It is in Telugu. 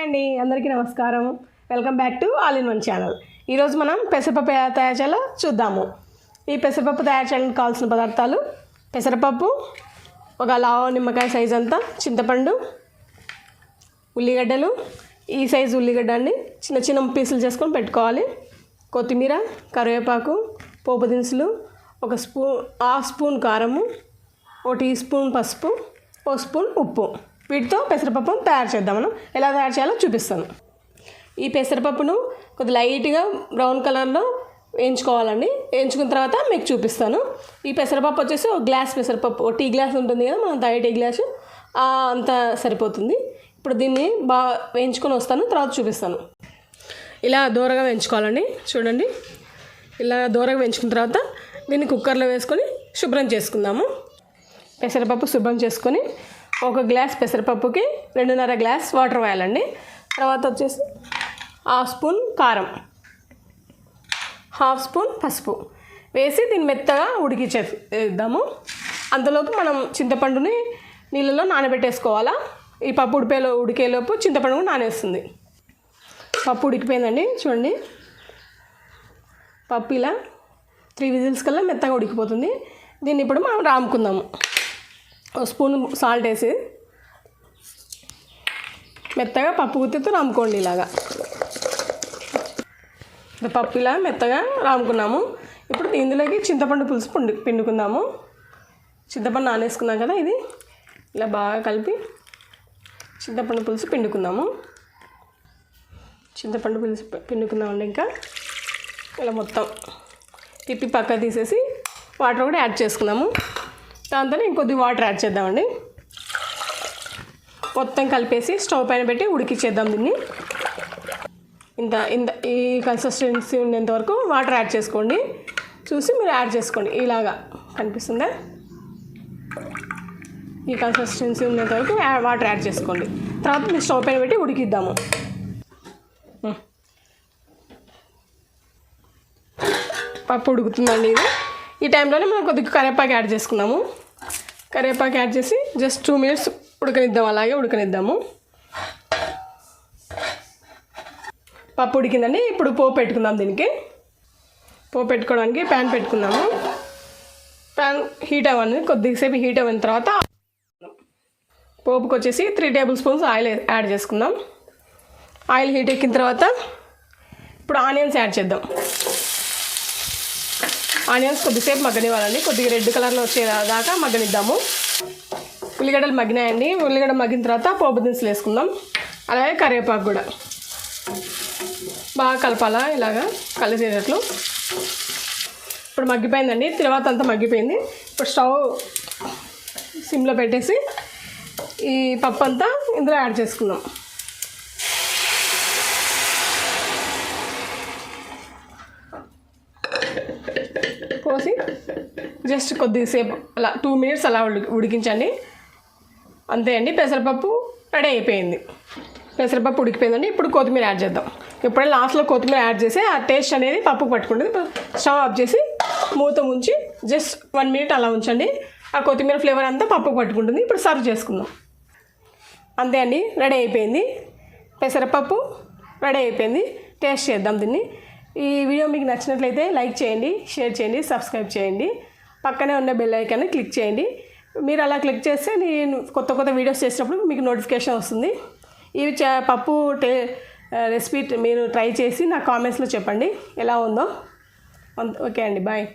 హాయ్ అండి. అందరికీ నమస్కారం. Welcome back to all in one channel ఈరోజు మనం పెసరపప్పు ఎలా తయారు చేయాలో చూద్దాము. ఈ పెసరపప్పు తయారు చేయడానికి కావాల్సిన పదార్థాలు పెసరపప్పు ఒక లావు నిమ్మకాయ సైజ్ అంతా చింతపండు ఉల్లిగడ్డలు. ఈ సైజు ఉల్లిగడ్డ అండి. చిన్న చిన్న పీసులు చేసుకొని పెట్టుకోవాలి. కొత్తిమీర కరివేపాకు పోపు దినుసులు ఒక స్పూన్ హాఫ్ స్పూన్ కారము ఒక టీ స్పూన్ పసుపు ఓ స్పూన్ ఉప్పు. వీటితో పెసరపప్పు తయారు చేద్దాం మనం. ఎలా తయారు చేయాలో చూపిస్తాను. ఈ పెసరపప్పును కొద్ది లైట్గా బ్రౌన్ కలర్లో వేయించుకోవాలండి. వేయించుకున్న తర్వాత మీకు చూపిస్తాను. ఈ పెసరపప్పు వచ్చేసి ఒక గ్లాస్ పెసరపప్పు ఒక టీ గ్లాస్ ఉంటుంది కదా మనం తాగే టీ గ్లాసు. అంత సరిపోతుంది. ఇప్పుడు దీన్ని బాగా వేయించుకొని వస్తాను తర్వాత చూపిస్తాను. ఇలా దూరగా వేయించుకోవాలండి. చూడండి. ఇలా దూరగా వేయించుకున్న తర్వాత దీన్ని కుక్కర్లో వేసుకొని శుభ్రం చేసుకుందాము. పెసరపప్పు శుభ్రం చేసుకొని ఒక గ్లాస్ పెసరపప్పుకి రెండున్నర గ్లాస్ వాటర్ వేయాలండి. తర్వాత వచ్చేసి హాఫ్ స్పూన్ కారం. హాఫ్ స్పూన్ పసుపు. వేసి దీన్ని మెత్తగా ఉడికిచ్చేద్దాము అంతలోపు మనం చింతపండుని నీళ్ళలో నానబెట్టేసుకోవాలా? ఈ పప్పు ఉడిపేలో ఉడికేలోపు చింతపండు కూడా నానేస్తుంది. పప్పు ఉడికిపోయిందండి చూడండి. పప్పు ఇలా త్రీ విజిల్స్ కల్లా మెత్తగా ఉడికిపోతుంది. దీన్ని ఇప్పుడు మనం రాముకుందాము. స్పూన్ సాల్ట్ వేసి మెత్తగా పప్పు గుత్తితో రాముకోండి ఇలాగా. పప్పు ఇలా మెత్తగా రాముకున్నాము. ఇప్పుడు ఇందులోకి చింతపండు పులుసు పిండు పిండుకుందాము. చింతపండు నానేసుకున్నాం కదా ఇది. ఇలా బాగా కలిపి చింతపండు పులుసు పిండుకుందాము. చింతపండు పులుసు పిండుకుందామండి ఇంకా. ఇలా మొత్తం తిప్పి పక్క తీసేసి వాటర్ కూడా యాడ్ చేసుకున్నాము. దాంతో ఇంకొద్ది వాటర్ యాడ్ చేద్దామండి. మొత్తం కలిపేసి స్టవ్ పైన పెట్టి ఉడికిచ్చేద్దాం దీన్ని. ఇంత ఇంత ఈ కన్సిస్టెన్సీ ఉండేంత వరకు వాటర్ యాడ్ చేసుకోండి. చూసి మీరు యాడ్ చేసుకోండి. ఇలాగా కనిపిస్తుందా? ఈ కన్సిస్టెన్సీ ఉండేంత వరకు వాటర్ యాడ్ చేసుకోండి. తర్వాత మీరు స్టవ్ పైన పెట్టి ఉడికిద్దాము. పప్పు ఉడుకుతుందండి ఇది. ఈ టైంలోనే మనం కొద్దిగా కరివేపాకు యాడ్ చేసుకున్నాము. కరివేపాకు యాడ్ చేసి జస్ట్ టూ మినిట్స్ ఉడకనిద్దాం అలాగే ఉడకనిద్దాము. పప్పు ఉడికిందండి ఇప్పుడు పోపు పెట్టుకుందాం దీనికి. పోపు పెట్టుకోవడానికి ప్యాన్ పెట్టుకుందాము ప్యాన్ హీట్ అవ్వండి కొద్దిసేపు హీట్ అయిన తర్వాత పోపుకి వచ్చేసి three table spoons oil add చేసుకుందాం. ఆయిల్ హీట్ ఎక్కిన తర్వాత ఇప్పుడు ఆనియన్స్ యాడ్ చేద్దాం. ఆనియన్స్ కొద్దిసేపు మగ్గనివ్వాలండి. కొద్దిగా రెడ్ కలర్లో వచ్చేదాకా మగ్గనిద్దాము. ఉల్లిగడ్డలు మగ్గినాయండి. ఉల్లిగడ్డ మగ్గిన తర్వాత పోపు దినుసులు వేసుకుందాం. అలాగే కరివేపాకు కూడా. బాగా కలపాలా ఇలాగా కలిసేటట్లు. ఇప్పుడు మగ్గిపోయిందండి. తర్వాత అంతా మగ్గిపోయింది. ఇప్పుడు స్టవ్ సిమ్లో పెట్టేసి ఈ పప్పు అంతా ఇందులో యాడ్ చేసుకుందాం. పోసి జస్ట్ కొద్దిసేపు అలా టూ మినిట్స్ అలా ఉడికించండి. అంతే అండి పెసరపప్పు రెడీ అయిపోయింది. పెసరపప్పు ఉడికిపోయిందండి ఇప్పుడు కొత్తిమీర యాడ్ చేద్దాం. ఎప్పుడైనా లాస్ట్లో కొత్తిమీర యాడ్ చేసి ఆ టేస్ట్ అనేది పప్పు పట్టుకుంటుంది. స్టవ్ ఆఫ్ చేసి మూత ఉంచి జస్ట్ వన్ మినిట్ అలా ఉంచండి. ఆ కొత్తిమీర ఫ్లేవర్ అంతా పప్పుకు పట్టుకుంటుంది. ఇప్పుడు సర్వ్ చేసుకుందాం. అంతే అండి రెడీ అయిపోయింది. పెసరపప్పు రెడీ అయిపోయింది. టేస్ట్ చేద్దాం దీన్ని. ఈ వీడియో మీకు నచ్చినట్లయితే లైక్ చేయండి షేర్ చేయండి సబ్స్క్రైబ్ చేయండి. పక్కనే ఉన్న బెల్ ఐకాన్ని క్లిక్ చేయండి. మీరు అలా క్లిక్ చేస్తే నేను కొత్త కొత్త వీడియోస్ చేసినప్పుడు మీకు నోటిఫికేషన్ వస్తుంది. ఇవి చ- పప్పు టే రెసిపీ మీరు ట్రై చేసి నా కామెంట్స్లో చెప్పండి. ఎలా ఉందో. ఓకే అండి బాయ్.